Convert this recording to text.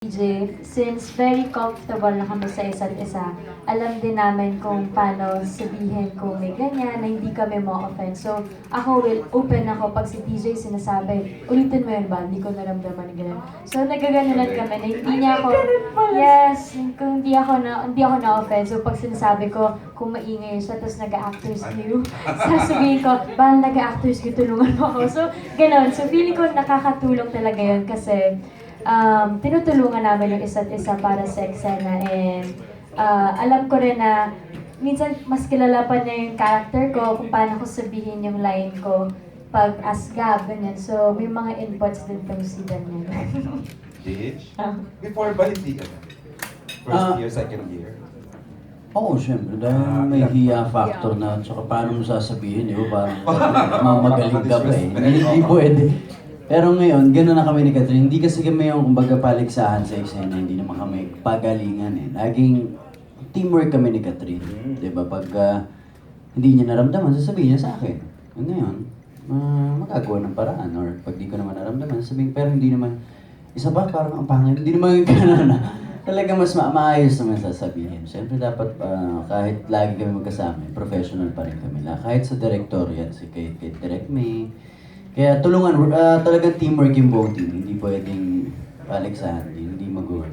DJ, since very comfortable na kami sa isa't isa, alam din namin kung paano sabihin kung may ganyan na hindi kami mo offend. So, ako will open ako pag si DJ sinasabi, ulitin mo yun ba? Hindi ko naramdaman na gano'n. So, nagaganunan kami na hindi niya ako, yes, kung hindi ako na, hindi ako na-offend. So, pag sinasabi ko, kung maingay siya, tapos nag-actors view, sasabihin ko, bahal nag-actors view, tulungan mo ako. So, gano'n. So, feeling ko nakakatulong talaga yun kasi um, tinutulungan namin yung isa't isa para sa eksena and uh, alam ko rin na minsan mas kilala pa niya yung character ko kung paano ko sabihin yung line ko pag as Gab, ganyan. So, may mga inputs din from si Daniel. Bitch. Ah. Before ba hindi ka? First Ah. year, second year. Oo, syempre. Dahil Ah, may yeah. hiya factor na. Tsaka paano mo sasabihin, di ba? Parang mamagaling ka pa eh. Hindi, hindi pwede. Pero ngayon, gano'n na kami ni Catherine. Hindi kasi kami yung kumbaga paligsahan sa eksena. Hindi naman kami pagalingan eh. Laging teamwork kami ni Catherine. Mm. Di ba? Pag ah, hindi niya naramdaman, sasabihin niya sa akin. Ngayon, uh, magagawa ng paraan. Or pag di ko naman naramdaman, sasabihin, pero hindi naman, isa pa, parang ang pangit. Hindi naman yung gano'n na. Talaga mas ma- maayos naman sasabihin. Siyempre dapat ah, kahit lagi kami magkasama, professional pa rin kami. La, kahit sa director yan, si kay. Kaya tulungan, ah, talagang teamwork yung team. Hindi pwedeng paligsahan, hindi, mag-work.